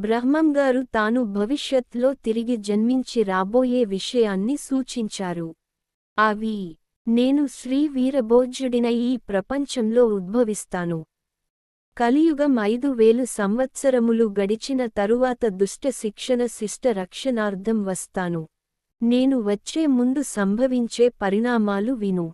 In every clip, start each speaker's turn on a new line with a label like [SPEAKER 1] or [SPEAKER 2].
[SPEAKER 1] బ్రహ్మంగారు తాను భవిష్యత్లో తిరిగి జన్మించి రాబోయే విషయాన్ని సూచించారు. అవి నేను శ్రీ వీరభోజ్యుడిన ఈ ప్రపంచంలో ఉద్భవిస్తాను. కలియుగం ఐదు వేలు సంవత్సరములు గడిచిన తరువాత దుష్ట శిక్షణ శిష్ట రక్షణార్థం వస్తాను. నేను వచ్చే ముందు సంభవించే పరిణామాలు విను.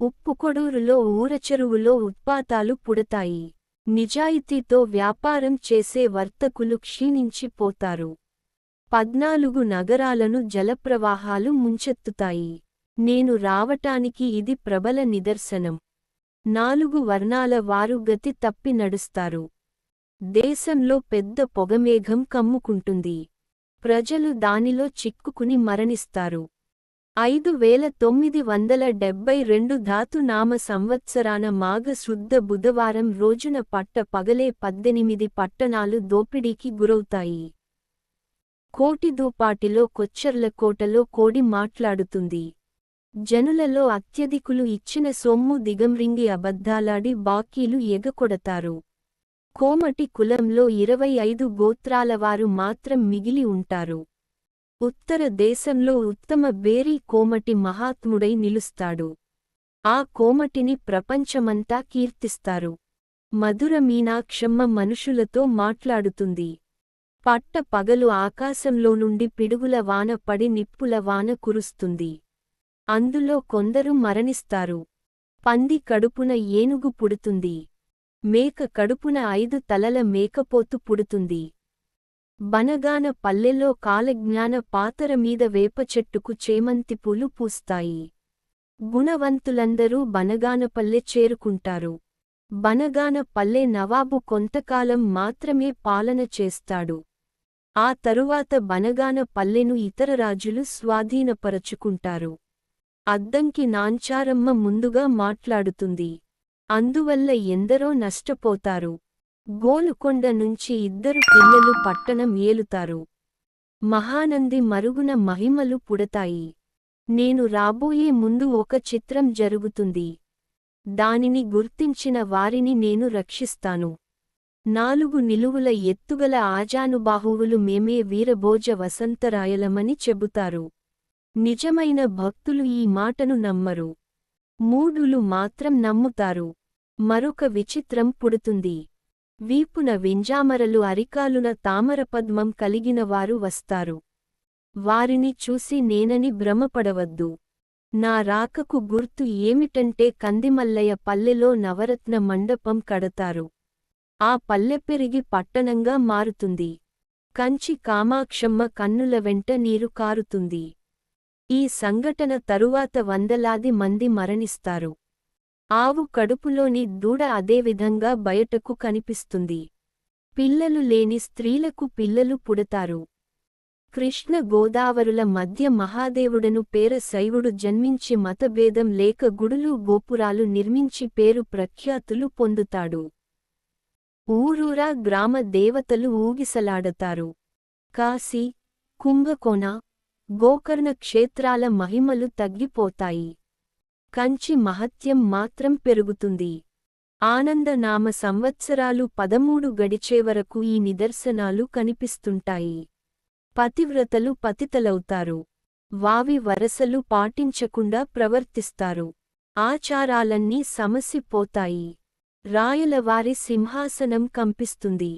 [SPEAKER 1] ఉప్పుకొడూరులో ఊరచెరువులో ఉత్పాతాలు పుడతాయి. నిజాయితీతో వ్యాపారం చేసే వర్తకులు క్షీణించిపోతారు పద్నాలుగు నగరాలను జలప్రవాహాలు ముంచెత్తుతాయి. నేను రావటానికి ఇది ప్రబల నిదర్శనం. నాలుగు వర్ణాల వారు గతి తప్పి నడుస్తారు. దేశంలో పెద్ద పొగమేఘం కమ్ముకుంటుంది. ప్రజలు దానిలో చిక్కుకుని మరణిస్తారు. ఐదు వేల తొమ్మిది వందల డెబ్బై రెండు ధాతునామ సంవత్సరాన మాఘ శుద్ధ బుధవారం రోజున పట్ట పగలే పద్దెనిమిది పట్టణాలు దోపిడీకి గురవుతాయి. కోటిదూపాటిలో కొచ్చర్లకోటలో కోడి మాట్లాడుతుంది. జనులలో అత్యధికులు ఇచ్చిన సొమ్ము దిగంరింగి అబద్ధాలాడి బాకీలు ఎగకొడతారు. కోమటి కులంలో ఇరవై ఐదు గోత్రాలవారు మాత్రం మిగిలి ఉంటారు. ఉత్తర దేశంలో ఉత్తమ బేరీ కోమటి మహాత్ముడై నిలుస్తాడు. ఆ కోమటిని ప్రపంచమంతా కీర్తిస్తారు. మధుర మీనాక్షమ్మ మనుషులతో మాట్లాడుతుంది. పట్ట పగలు ఆకాశంలో నుండి పిడుగుల వాన పడి నిప్పుల వాన కురుస్తుంది. అందులో కొందరు మరణిస్తారు. పంది కడుపున ఏనుగు పుడుతుంది. మేక కడుపున ఐదు తలల మేకపోతు పుడుతుంది. బనగాన పల్లెలో కాలజ్ఞాన పాతర మీద వేప చెట్టుకు చేమంతి పూలు పూస్తాయి. గుణవంతులందరూ బనగానపల్లె చేరుకుంటారు. బనగాన పల్లె నవాబు కొంతకాలం మాత్రమే పాలన చేస్తాడు. ఆ తరువాత బనగాన పల్లెను ఇతర రాజులు స్వాధీనపరచుకుంటారు. అద్దంకి నాంచారమ్మ ముందుగా మాట్లాడుతుంది. అందువల్ల ఎందరో నష్టపోతారు. గోలుకొండ నుంచి ఇద్దరు పిల్లలు పట్టణం ఏలుతారు. మహానంది మరుగున మహిమలు పుడతాయి. నేను రాబోయే ముందు ఒక చిత్రం జరుగుతుంది. దానిని గుర్తించిన వారిని నేను రక్షిస్తాను. నాలుగు నిలువుల ఎత్తుగల ఆజానుబాహువులు మేమే వీరభోజ వసంతరాయలమని చెబుతారు. నిజమైన భక్తులు ఈ మాటను నమ్మరు. మూడులు మాత్రం నమ్ముతారు. మరొక విచిత్రం పుడుతుంది. వీపున వింజామరలు అరికాలున తామరపద్మం కలిగినవారు వస్తారు. వారిని చూసి నేనని భ్రమపడవద్దు. నా రాకకు గుర్తు ఏమిటంటే కందిమల్లయ్య పల్లెలో నవరత్న మండపం కడతారు. ఆ పల్లె పెరిగి పట్టణంగా మారుతుంది. కంచి కామాక్షమ్మ కన్నుల వెంట నీరు కారుతుంది. ఈ సంఘటన తరువాత వందలాది మంది మరణిస్తారు. ఆవు కడుపులోని దూడ అదేవిధంగా బయటకు కనిపిస్తుంది. పిల్లలు లేని స్త్రీలకు పిల్లలు పుడతారు. కృష్ణ గోదావరుల మధ్య మహాదేవుడను పేర శైవుడు జన్మించి మతభేదం లేక గుడులు గోపురాలు నిర్మించి పేరు ప్రఖ్యాతులు పొందుతాడు. ఊరూరా గ్రామ దేవతలు ఊగిసలాడతారు. కాశీ కుంభకోణ గోకర్ణ క్షేత్రాల మహిమలు తగ్గిపోతాయి. కంచి మహత్యం మాత్రం పెరుగుతుంది. ఆనందనామ సంవత్సరాలు పదమూడు గడిచేవరకు ఈ నిదర్శనాలు కనిపిస్తుంటాయి. పతివ్రతలు పతితలవుతారు. వావి వరసలు పాటించకుండా ప్రవర్తిస్తారు. ఆచారాలన్నీ సమసిపోతాయి. రాయలవారి సింహాసనం కంపిస్తుంది.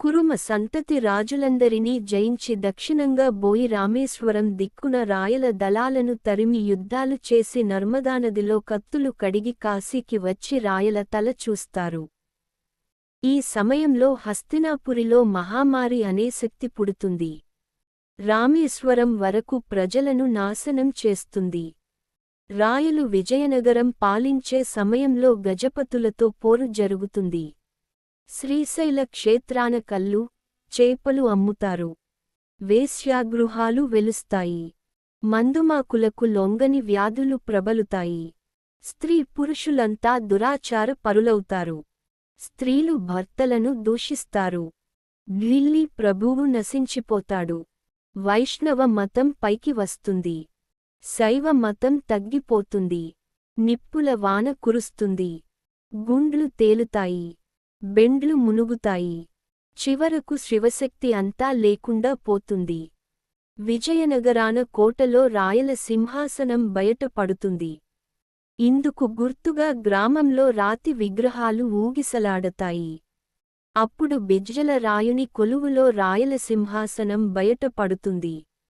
[SPEAKER 1] కురుమ సంతతి రాజులందరినీ జయించి దక్షిణంగా బోయి రామేశ్వరం దిక్కున రాయల దళాలను తరిమి యుద్ధాలు చేసి నర్మదానదిలో కత్తులు కడిగి కాశీకి వచ్చి రాయల తల చూస్తారు. ఈ సమయంలో హస్తినాపురిలో మహామారి అనే శక్తి పుడుతుంది. రామేశ్వరం వరకు ప్రజలను నాశనం చేస్తుంది. రాయలు విజయనగరం పాలించే సమయంలో గజపతులతో పోరు జరుగుతుంది. శ్రీశైల క్షేత్రాన కల్లు చేపలు అమ్ముతారు. వేశ్యాగృహాలు వెలుస్తాయి. మందుమాకులకు లొంగని వ్యాధులు ప్రబలుతాయి. స్త్రీ పురుషులంతా దురాచార పరులవుతారు. స్త్రీలు భర్తలను దూషిస్తారు. ఢిల్లీ ప్రభువు నశించిపోతాడు. వైష్ణవ మతం పైకి వస్తుంది. శైవ మతం తగ్గిపోతుంది. నిప్పుల వాన కురుస్తుంది. గుండ్లు తేలుతాయి. బెండ్లు మునుగుతాయి. చివరకు శివశక్తి అంతా లేకుండా పోతుంది. విజయనగరాన కోటలో రాయల సింహాసనం బయట పడుతుంది. ఇందుకు గుర్తుగా గ్రామంలో రాతి విగ్రహాలు ఊగిసలాడతాయి. అప్పుడు బిజ్జల రాయుని కొలువులో రాయల సింహాసనం బయటపడుతుంది